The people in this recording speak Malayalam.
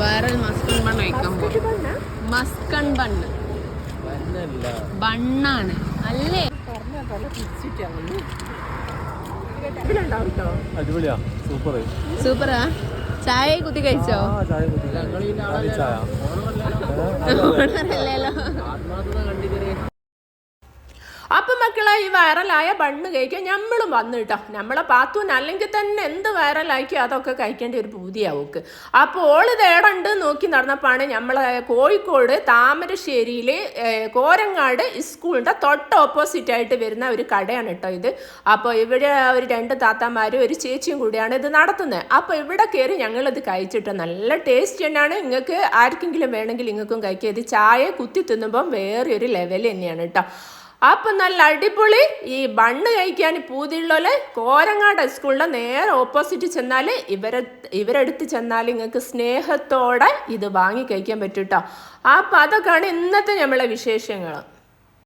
വേറെ മസ്കൺ ബണ്ണ് കഴിക്കാൻ പോകും മസ്കൺ ബണ്ണ്. ബണ്ണാണ്. അല്ലേ? അടിപൊളിയാ. സൂപ്പർ സൂപ്പറാ. ചായ കുത്തി കഴിച്ചോ? ആ ചായ കുടി ചായ അല്ലല്ലോ അപ്പൊ മക്കളെ ഈ വൈറലായ ബണ്ണ് കഴിക്കാൻ നമ്മളും വന്നു കേട്ടോ നമ്മളെ പാത്തൂന് അല്ലെങ്കിൽ തന്നെ എന്ത് വൈറലാക്കി അതൊക്കെ കഴിക്കേണ്ട ഒരു പൂതിയാവുക്ക് അപ്പോൾ ഓൾ തേടുണ്ട് നോക്കി നടന്നപ്പോഴാണ് നമ്മളെ കോഴിക്കോട് താമരശ്ശേരിയിൽ കോരങ്ങാട് സ്കൂളിന്റെ തൊട്ട് ഓപ്പോസിറ്റ് ആയിട്ട് വരുന്ന ഒരു കടയാണ് കേട്ടോ ഇത്. അപ്പോൾ ഇവിടെ ഒരു രണ്ട് താത്താമാരും ഒരു ചേച്ചിയും കൂടിയാണ് ഇത് നടത്തുന്നത് അപ്പോൾ ഇവിടെ കയറി ഞങ്ങളിത് കഴിച്ചിട്ട് നല്ല ടേസ്റ്റ് തന്നെയാണ്. നിങ്ങൾക്ക് ആർക്കെങ്കിലും വേണമെങ്കിൽ നിങ്ങൾക്കും കഴിക്കുക ഇത് ചായ കുത്തി തിന്നുമ്പം വേറെ ഒരു ലെവൽ തന്നെയാണ് കേട്ടോ അപ്പം നല്ല അടിപൊളി ഈ ബണ്ണ് കഴിക്കാൻ പൂതിയുള്ളോലെ കോരങ്ങാട് സ്കൂളിന്റെ നേരെ ഓപ്പോസിറ്റ് ചെന്നാൽ ഇവരെ ഇവരെടുത്ത് ചെന്നാൽ നിങ്ങൾക്ക് സ്നേഹത്തോടെ ഇത് വാങ്ങി കഴിക്കാൻ പറ്റൂട്ടോ. അപ്പം അതൊക്കെയാണ് ഇന്നത്തെ നമ്മളെ വിശേഷങ്ങൾ